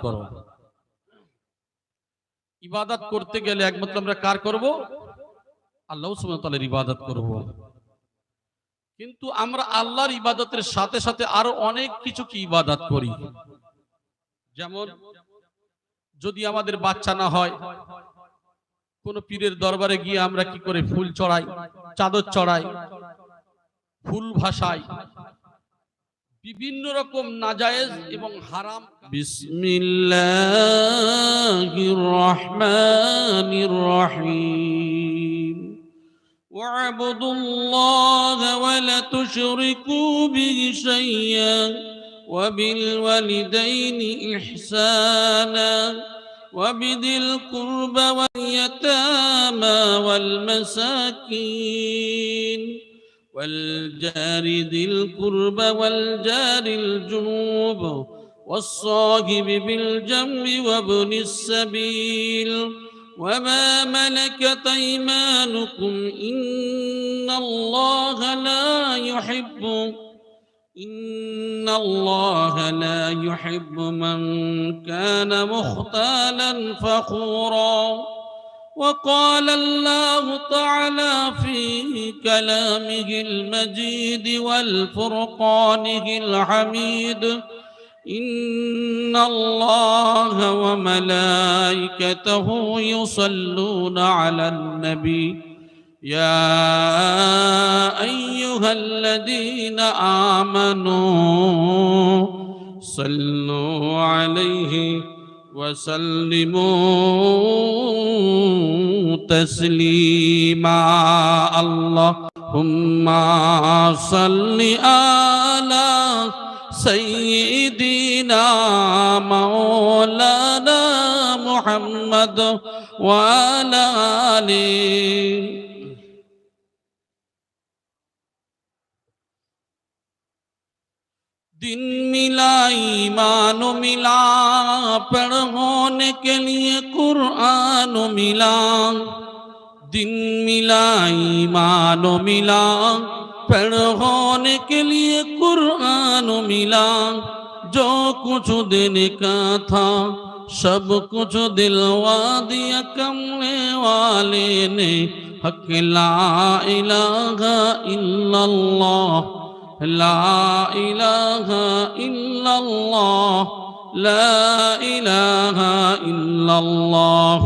করো। ইবাদত করতে গেলে একমাত্র আমরা কার করব? আল্লাহ সুবহানাহু ইবাদত করব। কিন্তু আমরা আল্লাহর ইবাদতের সাথে সাথে আরও অনেক কিছু কি ইবাদত করি? যেমন, যদি আমাদের বাচ্চা না হয়, কোন পীরের দরবারে গিয়ে আমরা কি করে ফুল চড়াই, চাদর চড়াই, ফুল ভাসাই বিভিন্ন রকম নাজায়েজ এবং হারাম বিসমিল্লাহির রহমানির রহিম واعبدوا الله ولا تشركوا به شيئا وبالوالدين إحسانا وبذي القرب واليتامى والمساكين والجار ذي القرب والجار الجنوب والصاحب بالجنب وابن السبيل وما ملكت أيمانكم إن الله لا يحب إن الله لا يحب من كان مختالا فخورا وقال الله تعالى في كلامه المجيد والفرقانه الحميد إن الله وملائكته يصلون على النبي. يا أيها الذين آمنوا صلوا عليه وسلموا تسليما. اللهم صل على سيدنا مولانا محمد وعلى آله. दिन मिला ईमान मिला, पढ़ होने के लिए कुरान मिला। दिन मिला ईमान मिला, पढ़ होने के लिए कुरान मिला। जो कुछ देने का था, सब कुछ दिलवा दिया कमले वाले ने। हक ला इलाहा इल्लल्लाह। لا إله إلا الله لا إله إلا الله.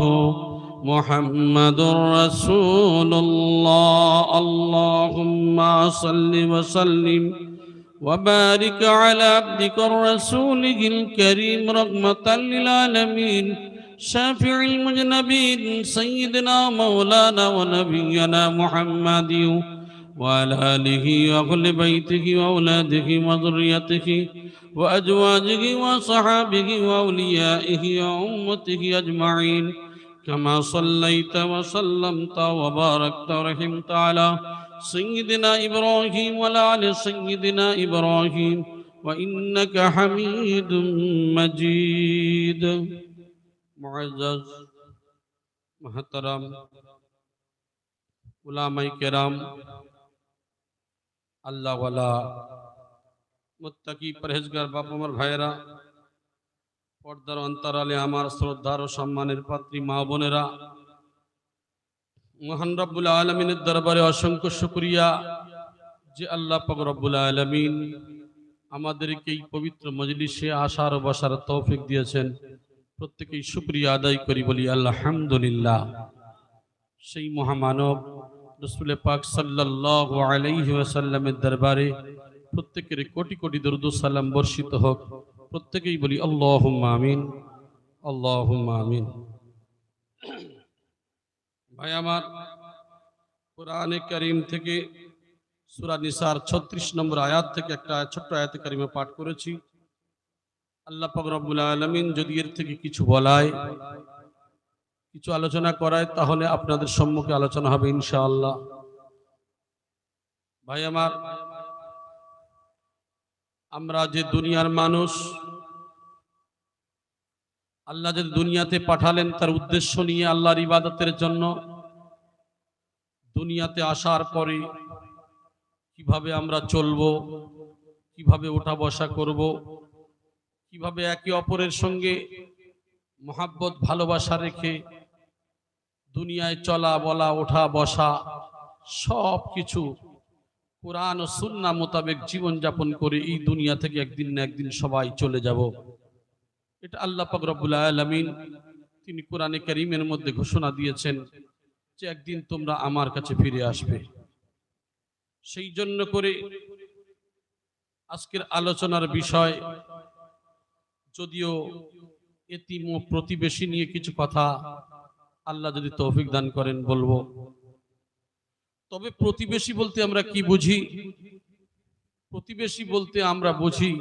محمد رسول الله. اللهم صل وسلم وبارك على عبدك رسوله الكريم رحمة للعالمين. شافع المجنبين سيدنا مولانا ونبينا محمد. وعلى آله وأهل بيته وأولاده وذريته وأزواجه وصحابه وأوليائه وأمته أجمعين كما صليت وسلمت وباركت ورحمت على سيدنا إبراهيم وعلى سيدنا إبراهيم وإنك حميد مجيد. معزز محترم علماء کرام আল্লাহওয়ালা মুত্তাকি পরহেজগার বাপ আমার ভাইয়েরা, পর্দার অন্তরালে আমার শ্রদ্ধার ও সম্মানের পাত্রী মা বোনেরা, মহান রব্বুল আলমিনের দরবারে অসংখ্য শুক্রিয়া যে আল্লাহ পাক রব্বুল আলমিন আমাদেরকে এই পবিত্র মজলিসে আসার ও বসার তৌফিক দিয়েছেন। প্রত্যেকেই শুক্রিয়া আদায় করি বলি আল্লাহামদুলিল্লাহ সেই মহামানব রসুল পাক সাল্লাহ দরবারে প্রত্যেকের কোটি কোটি দরুদ সালাম বর্ষিত হোক। প্রত্যেকেই বলি আল্লাহ আমিন আল্লাহ আমিন। ভাই, আমার কোরআনে করিম থেকে সুরা নিসার ছত্রিশ নম্বর আয়াত থেকে একটা ছোট্ট আয়াতে কারিমে পাঠ করেছি। আল্লাহ পাক রব্বুল আলমিন যদি এর থেকে কিছু বলায় কিছু আলোচনা করায়, তাহলে আপনাদের সম্মুখে আলোচনা হবে ইনশাআল্লাহ। ভাই আমার, আমরা যে দুনিয়ার মানুষ, আল্লাহ যে দুনিয়াতে পাঠালেন তার উদ্দেশ্য নিয়ে আল্লাহর ইবাদতের জন্য, দুনিয়াতে আসার পরে কীভাবে আমরা চলব, কীভাবে ওঠা বসা করব, কীভাবে একে অপরের সঙ্গে মহাব্বত, ভালোবাসা রেখে দুনিয়ায় চলা, বলা, ওঠা, বসা সব কিছু কোরআন ও সুন্না মোতাবেক জীবনযাপন করে এই দুনিয়া থেকে একদিন না একদিন সবাই চলে যাব। এটা আল্লাহ পাক আলামিন তিনি কোরআনে কারীমের মধ্যে ঘোষণা দিয়েছেন যে একদিন তোমরা আমার কাছে ফিরে আসবে। সেই জন্য করে আজকের আলোচনার বিষয় যদিও এতিম ও প্রতিবেশী নিয়ে কিছু কথা আল্লাহ যদি তৌফিক দান করেন বলব। তবে প্রতিবেশী বলতে আমরা কি বুঝি? প্রতিবেশী বলতে আমরা বুঝি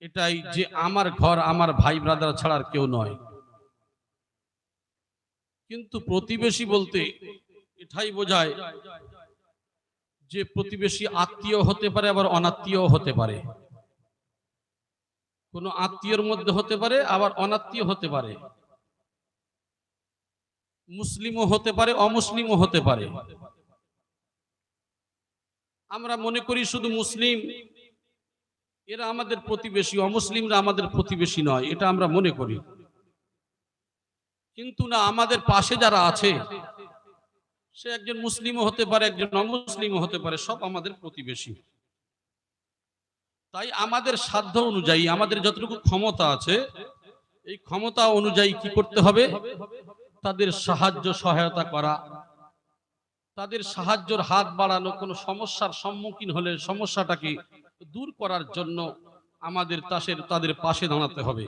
এটাই যে আমার ঘর আমার ভাই ব্রাদার ছাড়ার কেউ নয়। কিন্তু প্রতিবেশী বলতে এটাই বোঝায় যে প্রতিবেশী আত্মীয় হতে পারে, আবার অনাত্মীয় হতে পারে। কোনো আত্মীয়র মধ্যে হতে পারে, আবার অনাত্মীয় হতে পারে। মুসলিমও হতে পারে, অমুসলিমও হতে পারে। আমরা মনে করি শুধু মুসলিম, এরা আমাদের প্রতিবেশী, অমুসলিমরা আমাদের প্রতিবেশী নয়, এটা আমরা মনে করি। কিন্তু না, আমাদের পাশে যারা আছে, সে একজন মুসলিমও হতে পারে, একজন অমুসলিমও হতে পারে, সব আমাদের প্রতিবেশী। তাই আমাদের সাধ্য অনুযায়ী, আমাদের যতটুকু ক্ষমতা আছে, এই ক্ষমতা অনুযায়ী কি করতে হবে? তাদের সাহায্য সহায়তা করা, তাদের সাহায্যের হাত বাড়ানো, কোনো সমস্যার সম্মুখীন হলে সমস্যাটাকে দূর করার জন্য আমাদের তাসের, তাদের পাশে দাঁড়াতে হবে।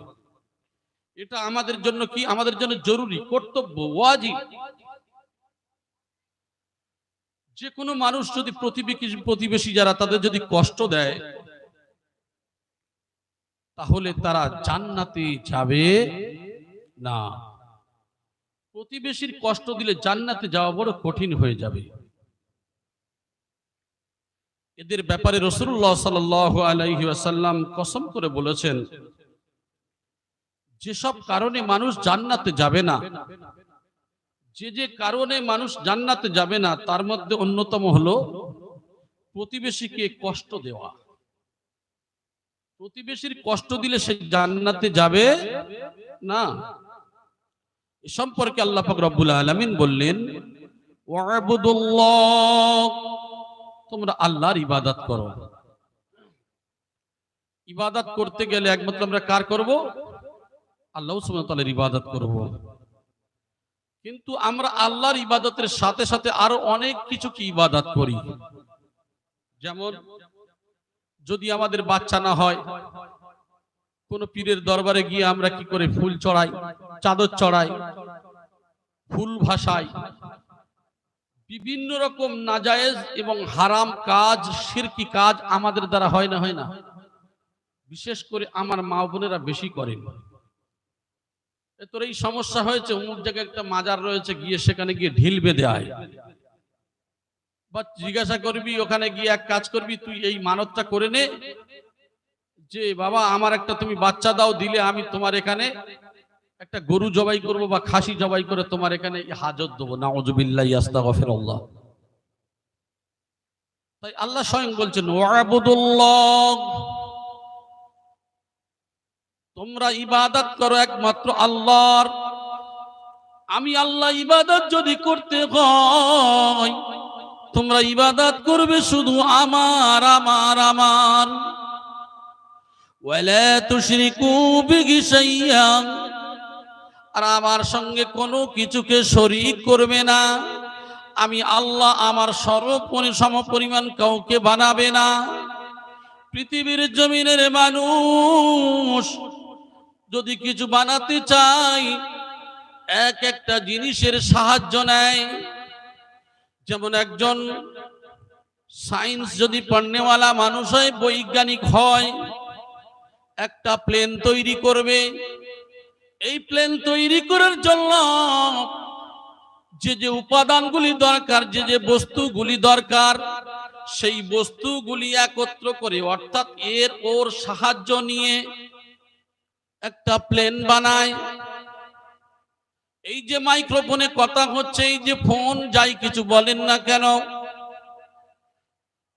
এটা আমাদের জন্য কি? আমাদের জন্য জরুরি, কর্তব্য, ওয়াজিব। যে কোনো মানুষ যদি প্রতিবেশী প্রতিবেশী যারা তাদের যদি কষ্ট দেয়, তাহলে তারা জান্নাতে যাবে না। প্রতিবেশীর কষ্ট দিলে জান্নাতে যাওয়া বড় কঠিন হয়ে যাবে। এদের ব্যাপারে রসুল্লাহ সাল আলাইহি কসম করে বলেছেন, যেসব কারণে মানুষ জান্নাতে যাবে না, যে যে কারণে মানুষ জান্নাতে যাবে না, তার মধ্যে অন্যতম হলো প্রতিবেশীকে কষ্ট দেওয়া। প্রতিবেশীর কষ্ট দিলে সে জান্নাতে যাবে না। সম্পর্কে আল্লাহ পাক রব্বুল আলামিন বললেন, ওয়াবুদুল্লাহ তোমরা আল্লাহর ইবাদত করো। ইবাদত করতে গেলে একমাত্র আমরা কার করব? আল্লাহ তাআলার ইবাদত করব। কিন্তু আমরা আল্লাহর ইবাদতের সাথে সাথে আরও অনেক কিছু কি ইবাদত করি? যেমন, যদি আমাদের বাচ্চা না হয় কোন পীরের দরবারে গিয়ে আমরা কি করে ফুল চড়াই, চাদর চড়াই, ফুল ভাসাই? বিভিন্ন রকম নাজায়েজ এবং হারাম কাজ শিরকি কাজ আমাদের দ্বারা হয় না হয় না। বিশেষ করে আমার মা বোনেরা বেশি করেন। তোর এই সমস্যা হয়েছে, অমুক জায়গায় একটা মাজার রয়েছে, গিয়ে সেখানে গিয়ে ঢিল বেঁধে আয়। বা জিজ্ঞাসা করবি, ওখানে গিয়ে এক কাজ করবি, তুই এই মানতটা করে নে যে, বাবা, আমার একটা তুমি বাচ্চা দাও, দিলে আমি তোমার এখানে একটা গরু জবাই করব বা খাসি জবাই করে তোমার এখানে হাজত দেবো। নাউজুবিল্লাহ আস্তাগফিরুল্লাহ। তাই আল্লাহ স্বয়ং বলছেন তোমরা ইবাদত করো একমাত্র আল্লাহর। আমি আল্লাহ ইবাদত যদি করতে হয়, তোমরা ইবাদত করবে শুধু আমার আমার আমার। ওয়ালা তুশরিকু বিহি শাইয়্যা আর আমার সঙ্গে কোনো কিছুকে শরীক করবে না। আমি আল্লাহ আমার সর্বপরি সমপরিমাণ কাউকে বানাবে না। পৃথিবীর জমিনের মানুষ যদি কিছু বানাতে চাই এক একটা জিনিসের সাহায্য নেয়। যেমন একজন সায়েন্স যদি পড়নেওয়ালা মানুষ হয়, বৈজ্ঞানিক হয় একটা প্লেন তৈরি করবে। এই প্লেন তৈরি করার জন্য যে যে উপাদানগুলি দরকার, যে যে বস্তুগুলি দরকার, সেই বস্তুগুলি একত্র করে, অর্থাৎ এর ওর সাহায্য নিয়ে একটা প্লেন বানায়। এই যে মাইক্রোফোনে কথা হচ্ছে, এই যে ফোন, যাই কিছু বলেন না কেন,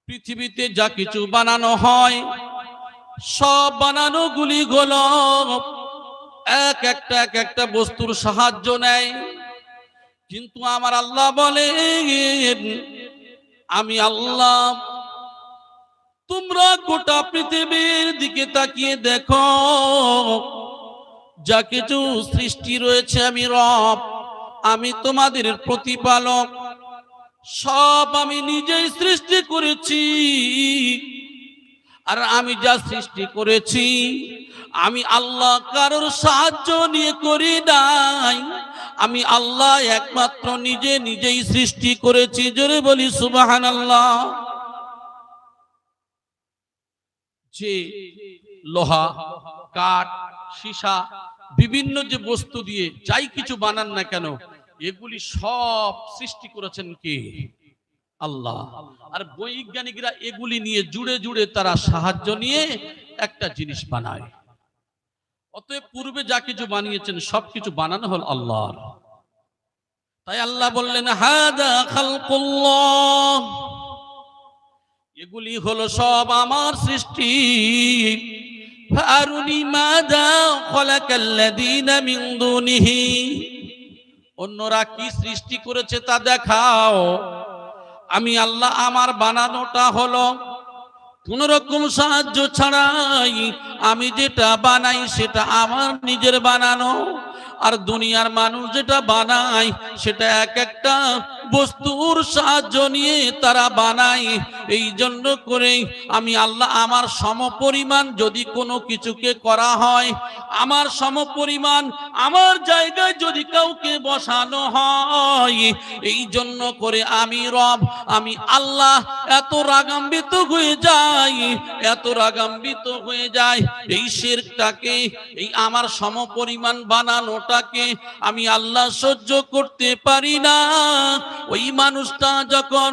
পৃথিবীতে যা কিছু বানানো হয় সব বানানো গুলি গুলো এক একটা এক একটা বস্তুর সাহায্য নেয়। কিন্তু আমার আল্লাহ বলে আমি আল্লাহ, তোমরা গোটা পৃথিবীর দিকে তাকিয়ে দেখো। যা কিছু সৃষ্টি রয়েছে আমি রব, আমি তোমাদের প্রতিপালক। সব আমি নিজেই সৃষ্টি করেছি। আর আমি যা সৃষ্টি করেছি, আমি আল্লাহ কারোর সাহায্য নিয়ে করি নাই। আমি আল্লাহ একমাত্র নিজে নিজেই সৃষ্টি করেছি, জোরে বলি সুবাহান আল্লাহ যে লোহা, কাঠ, সীসা, বিভিন্ন যে বস্তু দিয়ে যাই কিছু বানান না কেন, এগুলি সব সৃষ্টি করেছেন কে? আল্লাহ। আর বৈজ্ঞানিকরা এগুলি নিয়ে জুড়ে জুড়ে তারা সাহায্য নিয়ে একটা জিনিস বানায়। অতএব পূর্বে যা কিছু বানিয়েছেন সবকিছু বানানো হল আল্লাহর। তাই আল্লাহ বললেন হাদা খালকুল্লাহ। এগুলি হলো সব আমার সৃষ্টি। ফারুনি মাদা খলাকাল্লাযীনা মিন দুনিহি। অন্যরা কি সৃষ্টি করেছে তা দেখাও। আমি আল্লাহ আমার বানানোটা হলো কোন রকম সাহায্য ছাড়াই আমি যেটা বানাই সেটা আমার নিজের বানানো। আর দুনিয়ার মানুষ যেটা বানায়, সেটা এক একটা বস্তুর সাহায্য নিয়ে তারা বানায়। এই জন্য করে আমি আল্লাহ, আমার সমপরিমাণ যদি কোনো কিছুকে করা হয়, আমার সমপরিমাণ আমার জায়গায় যদি কাউকে বসানো হয়, এই জন্য করে আমি রব, আমি আল্লাহ এত রাগাম্বিত হয়ে যাই, এত রাগাম্বিত হয়ে যায় এই শেরটাকে এই আমার সমপরিমাণ বানানোটাকে আমি আল্লাহ সহ্য করতে পারি না। ওই মানুষটা যখন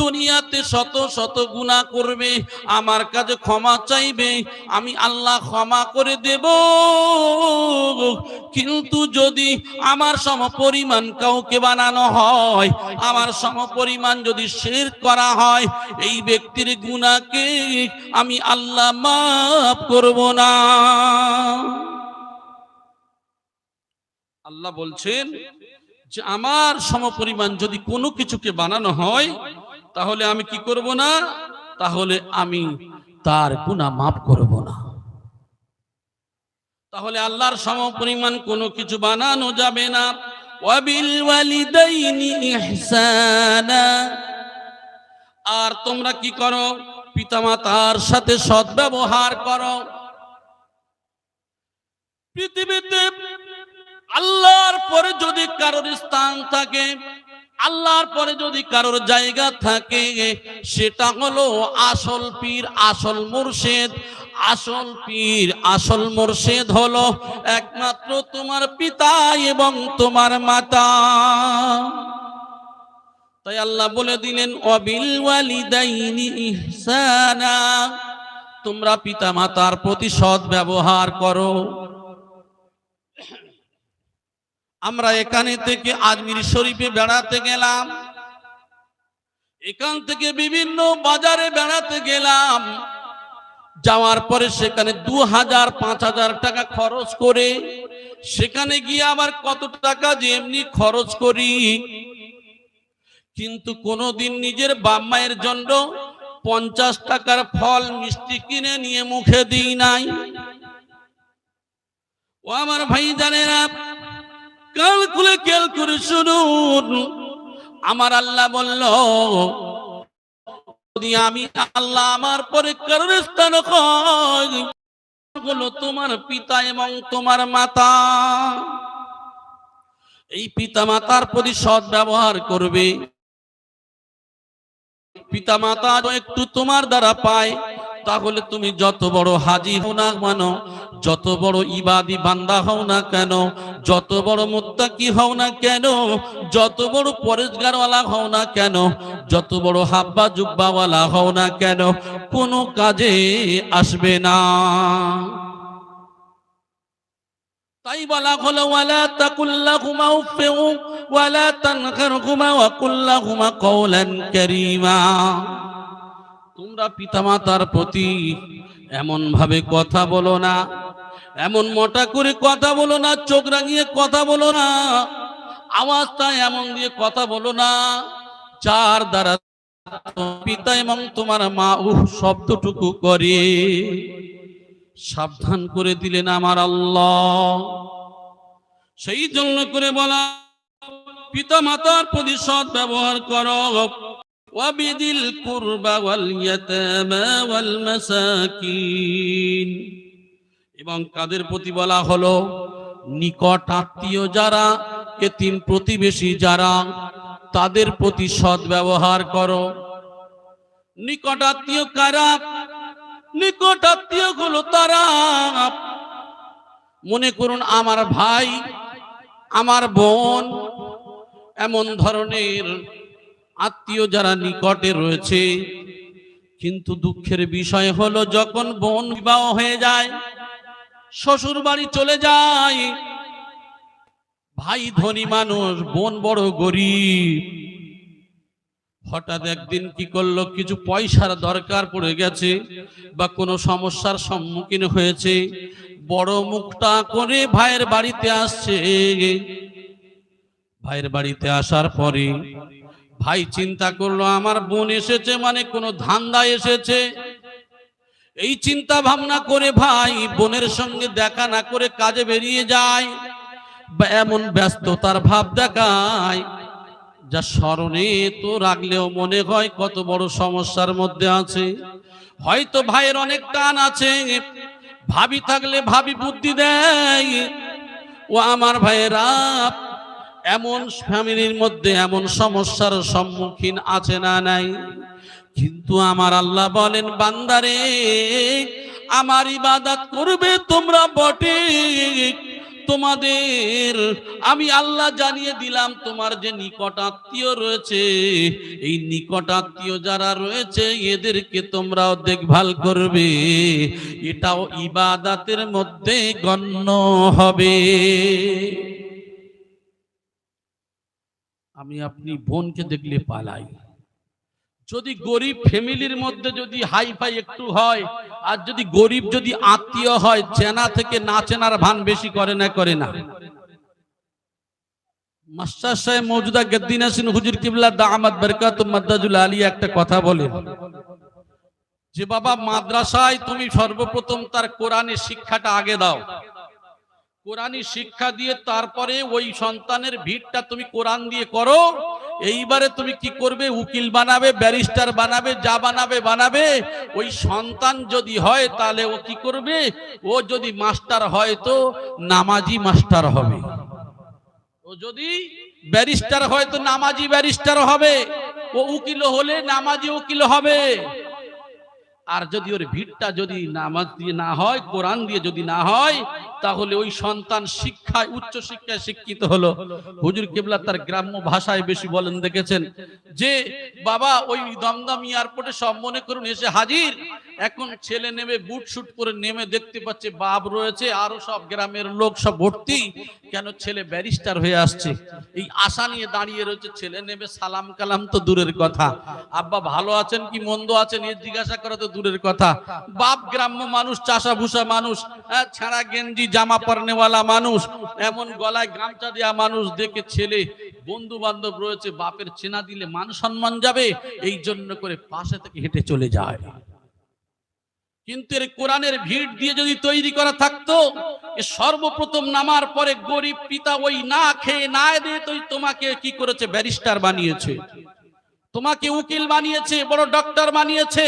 দুনিয়াতে শত শত গুণা করবে, আমার কাছে ক্ষমা চাইবে, আমি আল্লাহ ক্ষমা করে দেব। কিন্তু যদি আমার সমপরিমাণ কাউকে বানানো হয়, আমার সমপরিমাণ যদি শের করা হয়, এই ব্যক্তির গুণাকে আমি আল্লাহ মাফ করব না। আল্লাহ বলছেন যে আমার সমপরিমাণ যদি কোনো কিছুকে বানানো হয়, তাহলে আমি কি করব না? তাহলে আমি তার গুণা মাফ করব না। তাহলে আল্লাহর সমপরিমাণ কোনো কিছু বানানো যাবে না। আর তোমরা কি করো? পিতামাতার সাথে সদ্ব্যবহার করো। পৃথিবীতে আল্লাহর পরে যদি কারোর স্থান থাকে, আল্লাহর পরে যদি কারোর জায়গা থাকে, সেটা হলো আসল পীর, আসল মুর্শেদ। আসল পীর, আসল মুর্শেদ হলো একমাত্র তোমার পিতা এবং তোমার মাতা। তাই আল্লাহ বলে দিলেন, অবিল ওয়ালিদাইনি ইহসানা। তোমরা পিতা মাতার প্রতি সৎ ব্যবহার করো। আমরা এখানে থেকে আজমির শরীফে বেড়াতে গেলাম। এখান থেকে বিভিন্ন বাজারে বেড়াতে গেলাম। যাওয়ার পরে সেখানে দু হাজার, পাঁচ হাজার টাকা খরচ করে সেখানে গিয়ে আবার কত টাকা যে এমনি খরচ করি। কিন্তু কোনোদিন নিজের বাপ মায়ের জন্য পঞ্চাশ টাকার ফল মিষ্টি কিনে নিয়ে মুখে দিই নাই। ও আমার ভাই জানেরা কাল খুলে খেয়াল করে শুনুন। আমার আল্লাহ বলল, যদি আমি আল্লাহ আমার পরে কারোর স্থান হলো তোমার পিতা এবং তোমার মাতা, এই পিতা মাতার প্রতি সৎ ব্যবহার করবে। পিতা মাতা একটু তোমার দ্বারা পায় তাহলে তুমি যত বড় হাজি হও না কেন? যত বড় ইবাদি বান্দা হও না কেন? যত বড় মুত্তাকি হও না কেন? যত বড় পরেশগারওয়ালা হও না কেন? যত বড় হাব্বা জুব্বাওয়ালা হও না কেন? কোনো কাজে আসবে না। তাই বলা হলো, ওয়ালা তাকুল্লাহুমা উফিউ ওয়ালা তানহারহুমা ওয়া কুল্লাহুমা কওলান কারীমা। তোমরা পিতামাতার প্রতি এমন ভাবে কথা বলো না, এমন মোটা করে কথা বলো না, চোখ রাঙিয়ে কথা বলো না, আওয়াজটা এমন দিয়ে কথা বলো না, যার দ্বারা পিতা এবং তোমার মা উহ শব্দটুকু করে। সাবধান করে দিলেন আমার আল্লাহ। সেই জন্য করে বলা পিতা মাতার প্রতি সৎ ব্যবহার করো। ওয়াল ইয়াতামা ওয়াল মাসাকিন এবং কাদের প্রতি বলা হলো, নিকট আত্মীয় যারা, এতিম প্রতিবেশী যারা, তাদের প্রতি সৎ ব্যবহার করো। নিকট আত্মীয় কারা? নিকট আত্মীয়গুলো তারা। মনে করুন, আমার ভাই, আমার বোন, এমন ধরনের আত্মীয় যারা নিকটে রয়েছে, কিন্তু দুঃখের বিষয় হলো যখন বোন বিবাহ হয়ে যায়, শ্বশুর বাড়ি চলে যায়, ভাই ধনী মানুষ, বোন বড় গরিব। হঠাৎ একদিন কি করল, কিছু পয়সার দরকার পড়ে গেছে বা কোনো সমস্যার সম্মুখীন হয়েছে, বড় মুখটা করে ভাইয়ের বাড়িতে আসছে। ভাইয়ের বাড়িতে আসার পরে ভাই, চিন্তা করল, আমার বোন এসেছে মানে কোনো ধান্দা এসেছে। এই চিন্তা ভাবনা করে ভাই, বোনের সঙ্গে দেখা না করে কাজে বেরিয়ে যায়। এমন ব্যস্ততার ভাব দেখায়, যা স্মরণে তো রাখলেও মনে হয় কত বড় সমস্যার মধ্যে আছে। হয়তো ভাইয়ের অনেক টান আছে, ভাবি থাকলে ভাবি বুদ্ধি দেয়। ও আমার ভাইয়েরা এমন ফ্যামিলির মধ্যে এমন সমস্যার সম্মুখীন আছে না নাই? কিন্তু আমার আল্লাহ বলেন, বান্দারে, আমার ইবাদত করবে তোমরা বটে। তোমাদের, আমি আল্লাহ জানিয়ে দিলাম, তোমার যে নিকট আত্মীয় রয়েছে, এই নিকট আত্মীয় যারা রয়েছে, এদেরকে তোমরাও দেখভাল করবে। এটাও ইবাদাতের মধ্যে গণ্য হবে। আমি আপনি বোনকে দেখলে পালাই। যদি গরিব ফ্যামিলির মধ্যে যদি হাই ফাই একটু হয় আর যদি গরিব যদি আত্মীয় হয় চেনা থেকে না চেনার ভান বেশি করে না করে না। মাস্টার সাহেব মৌজুদা গদ্দিন আসিন হুজুর কিবলা বরকাত মাদ্দাজুল আলী একটা কথা বলে যে বাবা মাদ্রাসায় তুমি সর্বপ্রথম তার কোরআনের শিক্ষাটা আগে দাও। কোরআনি শিক্ষা দিয়ে তারপরে ওই সন্তানের ভিড়টা তুমি কোরআন দিয়ে করো। এইবারে তুমি কি করবে? উকিল বানাবে, ব্যারিস্টার বানাবে, যা বানাবে বানাবে। ওই সন্তান যদি হয়, তাহলে ও কি করবে? ও যদি মাস্টার হয় তো নামাজি মাস্টার হবে। ও যদি ব্যারিস্টার হয় তো নামাজি ব্যারিস্টার হবে। ও উকিল হলে নামাজি উকিল হবে। আর যদি ওর ভিড়টা যদি নামাজ দিয়ে না হয়, কোরআন দিয়ে যদি না হয় তাহলে ওই সন্তান শিক্ষায় উচ্চ শিক্ষায় শিক্ষিত হলো। হুজুর কেবলা তার গ্রাম্য ভাষায় বেশি বলেন দেখেছেন? যে বাবা ওই দমদম এয়ারপোর্টে সব মনে করুন এসে হাজির। এখন ছেলে নেমে বুট শুট করে নেমে দেখতে পাচ্ছে বাপ রয়েছে আরও সব গ্রামের লোক সব ভর্তি। কেন ছেলে ব্যারিস্টার হয়ে আসছে? এই আশা নিয়ে দাঁড়িয়ে রয়েছে ছেলে নেমে সালাম কালাম তো দূরের কথা। আব্বা ভালো আছেন কি মন্দ আছেন এ জিজ্ঞাসা করা তো দূরের কথা। বাপ গ্রাম্য মানুষ চাষা ভুষা মানুষ হ্যাঁ, ছাড়া গেঞ্জি জামা পরনেওয়ালা মানুষ, এমন গলায় গামছা দেওয়া মানুষ দেখে ছেলে বন্ধু বান্ধব রয়েছে, বাপের চেনা দিলে মান সম্মান যাবে এই জন্য করে পাশে থেকে হেঁটে চলে যায়। কিন্তু এর কোরআনের ভিড় দিয়ে যদি তৈরি করা থাকতো সর্বপ্রথম নামার পরে গরিব পিতা ওই না খেয়ে না দিয়ে তুই তোমাকে কি করেছে? ব্যারিস্টার বানিয়েছে। তোমাকে উকিল বানিয়েছে, বড় ডক্টর বানিয়েছে।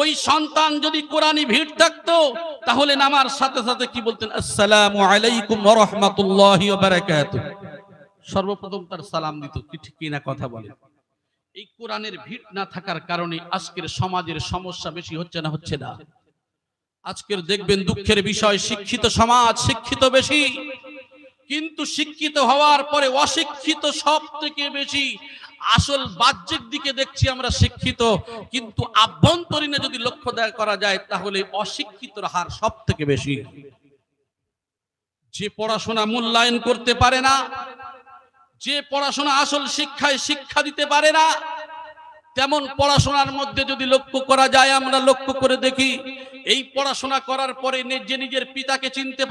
ওই সন্তান যদি কোরআনি ভিড় থাকতো তাহলে নামার সাথে সাথে কি বলতেন, আসসালামু আলাইকুম রাহমাতুল্লাহি সর্বপ্রথম তার সালাম দিত, কি ঠিক কিনা কথা বলে। এই কোরআনের ভিড় না থাকার কারণে আজকের সমাজের সমস্যা বেশি হচ্ছে না হচ্ছে না? আজকের দেখবেন দুঃখের বিষয়, শিক্ষিত সমাজ শিক্ষিত বেশি। কিন্তু শিক্ষিত হওয়ার পরে অশিক্ষিত সব থেকে বেশি। আসল বাহ্যিক দিকে দেখছি আমরা শিক্ষিত, কিন্তু আভ্যন্তরীণে যদি লক্ষ্য দেয় করা যায়, তাহলে অশিক্ষিতর হার সব থেকে বেশি। যে পড়াশোনা মূল্যায়ন করতে পারে না, যে পড়াশোনা আসল শিক্ষায় শিক্ষা দিতে পারে না, তেমন পড়াশোনার মধ্যে যদি লক্ষ্য করা যায়, আমরা লক্ষ্য করে দেখি, এই পড়াশোনা করার পরে নে- যে নিজের পিতাকে চিনতে পারে